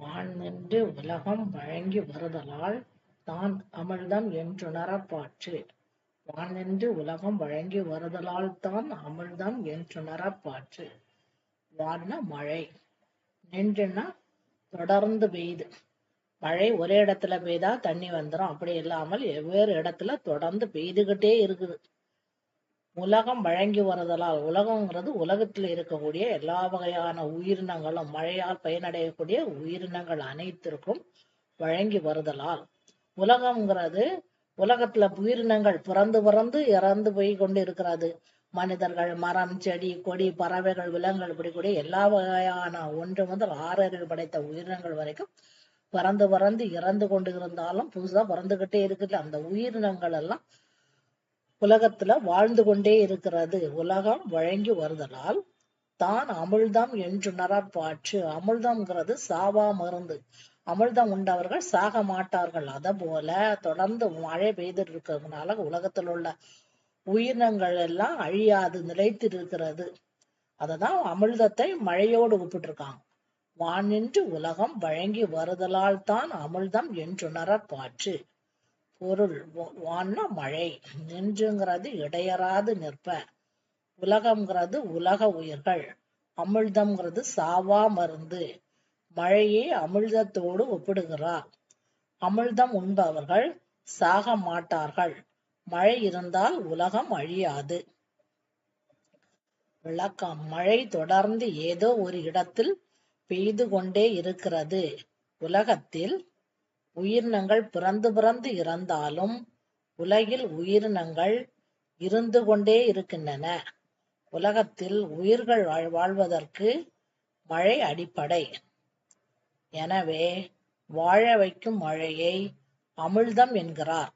வான் உலகம் வழங்கி வருதலால் தான் அமிழ்தம் என்றுணரப் பாற்று வான் உலகம் வழங்கி வருதலால் தான் அமிழ்தம் என்றுணரப் பாற்று வான்னா மழை. நின்றுன்னா தொடர்ந்து பெய்யுது மழை ஒரே இடத்துல பெய்தா தண்ணி வந்துரும். அப்படி இல்லாமல் வெவ்வேறு இடத்துல தொடர்ந்து பெய்துகிட்டே இருக்குது. உலகம் வழங்கி வருதலால் உலகங்கிறது உலகத்தில் இருக்கக்கூடிய எல்லா வகையான உயிரினங்களும் மழையால் பயனடையக்கூடிய உயிரினங்கள் அனைத்திற்கும் வழங்கி வருதலால். உலகம்ங்கிறது உலகத்துல உயிரினங்கள் பிறந்து பிறந்து இறந்து போய் கொண்டு இருக்கிறது மனிதர்கள் மரம் செடி கொடி பறவைகள் விலங்குகள் இப்படி கூடிய எல்லா வகையான ஒன்று முதல் ஆறு அறிவு படைத்த உயிரினங்கள் வரைக்கும் பறந்து பறந்து இறந்து கொண்டு இருந்தாலும் புதுசா பறந்துகிட்டே இருக்குது அந்த உயிரினங்கள் எல்லாம் உலகத்துல வாழ்ந்து கொண்டே இருக்கிறது. உலகம் வழங்கி வருதலால் தான் அமிழ்தம் என்று பாற்று. அமிழ்தம்ங்கிறது சாவா மருந்து. அமிழ்தம் உண்டவர்கள் சாக மாட்டார்கள். அத போல தொடர்ந்து மழை பெய்துட்டு இருக்கிறதுனால உலகத்தில் உள்ள உயிரினங்கள் எல்லாம் அழியாது நிலைத்து இருக்கிறது அததான் அமிழ்தத்தை மழையோடு ஒப்பிட்டிருக்காங்க. வானின்று உலகம் வழங்கி வருதலால் தான் அமிழ்தம் என்றுணரப் பாற்று. பொருள். வான்னா மழை. நின்றுங்கிறது இடையறாது நிற்ப. உலகம்ங்கிறது உலக உயிர்கள். அமிழ்தம்ங்கிறது சாவா மருந்து. மழையை அமிழ்தத்தோடு ஒப்பிடுகிறார். அமிழ்தம் உண்பவர்கள் சாக மாட்டார்கள். மழை இருந்தால் உலகம் அழியாது. விளக்கம். மழை தொடர்ந்து ஏதோ ஒரு இடத்தில் பெய்து கொண்டே இருக்கிறது. உலகத்தில் உயிரினங்கள் பிறந்து பிறந்து இறந்தாலும் உலகில் உயிரினங்கள் இருந்து கொண்டே இருக்கின்றன. உலகத்தில் உயிர்கள் வாழ்- வாழ்வதற்கு மழை அடிப்படை. எனவே வாழ வைக்கும் மழையை அமிழ்தம் என்கிறார்.